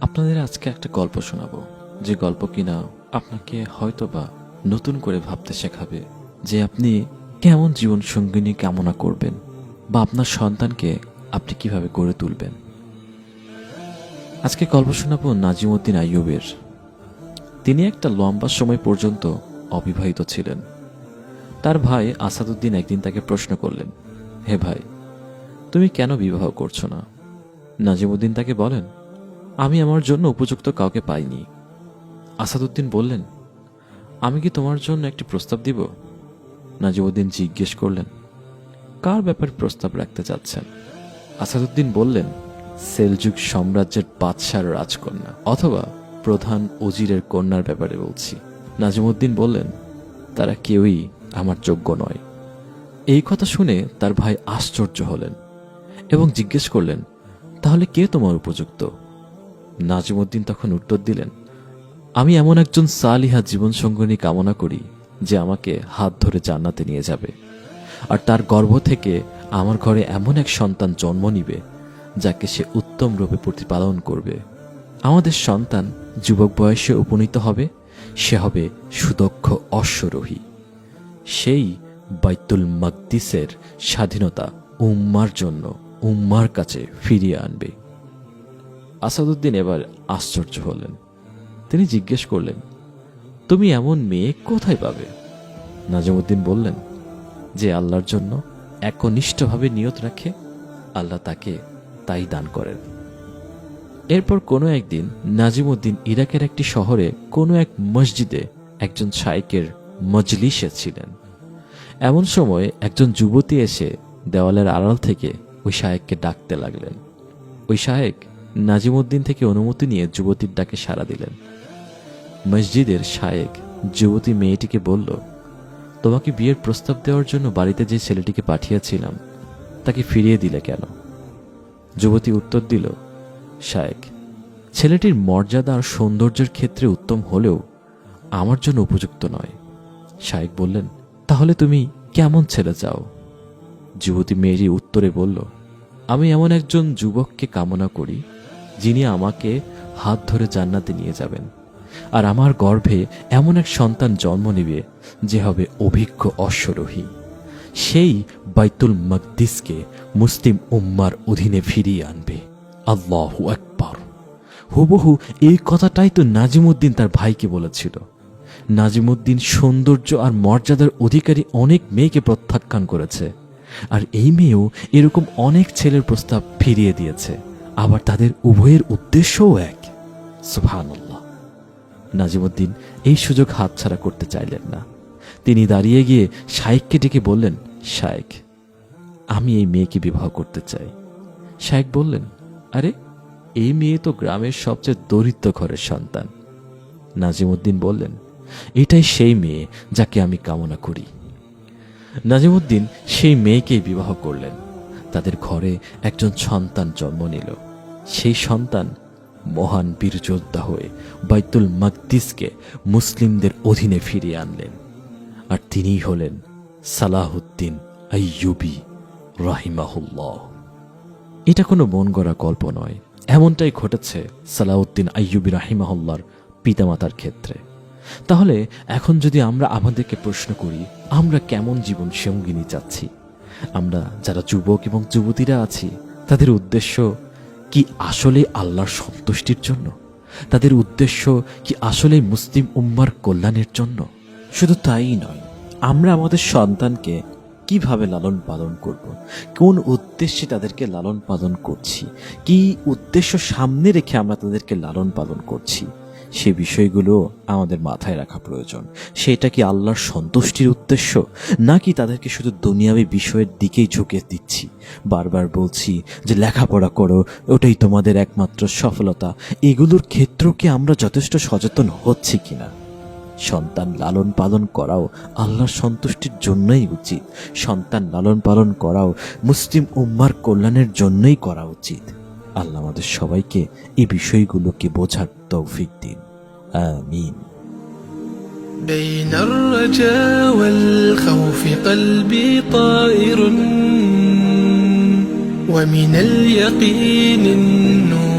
আপনাদের আজকে একটা গল্প শোনাবো। যে গল্প কিনা আপনাকে হয়তোবা নতুন করে ভাবতে শেখাবে যে আপনি কেমন জীবন সঙ্গিনী কামনা করবেন বা আপনার সন্তানকে আপনি কীভাবে গড়ে তুলবেন। আজকে গল্প শোনাবো নাজিমুদ্দিন আইয়ুবের। তিনি একটা লম্বা সময় পর্যন্ত অবিবাহিত ছিলেন। তার ভাই আসাদুদ্দিন একদিন তাকে প্রশ্ন করলেন, হে ভাই, তুমি কেন বিবাহ করছ না? নাজিমুদ্দিন তাকে বলেন আমি আমার জন্য উপযুক্ত কাউকে পাইনি। আসাদুদ্দিন বললেন, আমি কি তোমার জন্য একটি প্রস্তাব দিব? নাজিমুদ্দিন জিজ্ঞেস করলেন, কার ব্যাপারে প্রস্তাব রাখতে চাচ্ছেন? আসাদুদ্দিন বললেন সেলজুক সাম্রাজ্যের বাদশার রাজকন্যা অথবা প্রধান উজিরের কন্যার ব্যাপারে বলছি। নাজিমুদ্দিন বললেন, তারা কেউই আমার যোগ্য নয়। এই কথা শুনে তার ভাই আশ্চর্য হলেন এবং জিজ্ঞেস করলেন, তাহলে কে তোমার উপযুক্ত? নাজিমুদ্দিন তখন উত্তর দিলেন, আমি এমন একজন সালিহা জীবনসঙ্গিনী কামনা করি যে আমাকে হাত ধরে জান্নাতে নিয়ে যাবে। আর তার গর্ভ থেকে আমার ঘরে এমন এক সন্তান জন্ম নিবে যাকে সে উত্তম রূপে প্রতিপালন করবে। আমাদের সন্তান যুবক বয়সে উপনীত হবে, সে হবে সুদক্ষ অশ্বরোহী। সেই বাইতুল মাকদিসের স্বাধীনতা উম্মার জন্য উম্মার কাছে ফিরিয়ে আনবে। আসাদুদ্দিন এবার আশ্চর্য হলেন। তিনি জিজ্ঞেস করলেন, তুমি এমন মেয়ে কোথায় পাবে? নাজিমুদ্দিন বললেন, যে আল্লাহর জন্য একনিষ্ঠভাবে নিয়ত রাখে, আল্লাহ তাকে তাই দান করেন। এরপর কোনো একদিন নাজিমুদ্দিন ইরাকের একটি শহরে কোনো এক মসজিদে একজন শাইকের মজলিসে ছিলেন। এমন সময় একজন যুবতী এসে দেওয়ালের আড়াল থেকে ওই শায়েককে ডাকতে লাগলেন। ওই শায়েক নাজিমুদ্দিন থেকে অনুমতি নিয়ে যুবতীর ডাকে সাড়া দিলেন। মসজিদের শায়েক যুবতী মেয়েটিকে বলল, তোমাকে বিয়ের প্রস্তাব দেওয়ার জন্য বাড়িতে যে ছেলেটিকে পাঠিয়েছিলাম, তাকে ফিরিয়ে দিলে কেন? যুবতী উত্তর দিল, শায়েক, ছেলেটির মর্যাদা আর সৌন্দর্যের ক্ষেত্রে উত্তম হলেও আমার জন্য উপযুক্ত নয়। শায়েক বললেন, তাহলে তুমি কেমন ছেলে চাও? যুবতী মেয়েটি উত্তরে বলল, আমি এমন একজন যুবককে কামনা করি যিনি আমাকে হাত ধরে জান্নাতে নিয়ে যাবেন। আর আমার গর্ভে এমন এক সন্তান জন্ম নেবে যে হবে অভিজ্ঞ অশ্বরোহী। সেই বাইতুল মকদিসকে মুসলিম উম্মার অধীনে ফিরিয়ে আনবে। আল্লাহ একবার হুবহু এই কথাটাই তো নাজিমুদ্দিন তার ভাইকে বলেছিল। নাজিমুদ্দিন সৌন্দর্য আর মর্যাদার অধিকারী অনেক মেয়েকে প্রত্যাখ্যান করেছে। আর এই মেয়েও এরকম অনেক ছেলের প্রস্তাব ফিরিয়ে দিয়েছে। আবার তাদের উভয়ের উদ্দেশ্যও এক। সুবহানাল্লাহ। নাজিমুদ্দিন এই সুযোগ হাতছাড়া করতে চাইলেন না। তিনি দাঁড়িয়ে গিয়ে শায়েককে ডেকে বললেন, শায়েক, আমি এই মেয়েকে বিবাহ করতে চাই। শায়েক বললেন, আরে, এই মেয়ে তো গ্রামের সবচেয়ে দরিদ্র ঘরের সন্তান। নাজিমুদ্দিন বললেন, এটাই সেই মেয়ে যাকে আমি কামনা করি। নাজিমুদ্দিন সেই মেয়েকেই বিবাহ করলেন। তাদের ঘরে একজন সন্তান জন্ম নিল। সেই সন্তান মহান বীরযোদ্ধা হয়ে বাইতুল মাকদিসকে মুসলিমদের অধীনে ফিরিয়ে আনলেন। আর তিনিই হলেন সালাহুদ্দিন আইয়ুবি রাহিমাহুল্লাহ। এটা কোনো মন গড়া গল্প নয়। এমনটাই ঘটেছে সালাউদ্দিন আইয়ুবি রাহিমাহুল্লার পিতামাতার ক্ষেত্রে। তাহলে এখন যদি আমরা আমাদেরকে প্রশ্ন করি, আমরা কেমন জীবন সঙ্গিনী চাচ্ছি? আমরা যারা যুবক এবং যুবতীরা আছি, তাদের উদ্দেশ্য কি আসলে আল্লাহর সন্তুষ্টির জন্য? তাদের উদ্দেশ্য কি আসলে মুসলিম উম্মার কল্যাণের জন্য? শুধু তাই নয়, আমরা আমাদের সন্তানকে কীভাবে লালন পালন করব? কোন উদ্দেশ্যে তাদেরকে লালন পালন করছি? কি উদ্দেশ্য সামনে রেখে আমরা তাদেরকে লালন পালন করছি? সে বিষয়গুলো আমাদের মাথায় রাখা প্রয়োজন। সেটা কি আল্লাহর সন্তুষ্টির উদ্দেশ্য? নাকি তাদেরকে শুধু দুনিয়াবী বিষয়ের দিকেই ঝুঁকে দিচ্ছি? বারবার বলছি যে, লেখাপড়া করো, ওটাই তোমাদের একমাত্র সফলতা। এগুলোর ক্ষেত্রেও কি আমরা যথেষ্ট সচেতন হচ্ছি কিনা? সন্তান লালন পালন করাও আল্লাহর সন্তুষ্টির জন্যই উচিত। সন্তান লালন পালন করাও মুসলিম উম্মার কল্যাণের জন্যই করা উচিত। আল্লাহ আমাদের সবাইকে এই বিষয়গুলোকে বোঝার التوفيق دين. آمين. بين الرجاء والخوف قلبي طائر ومن اليقين النور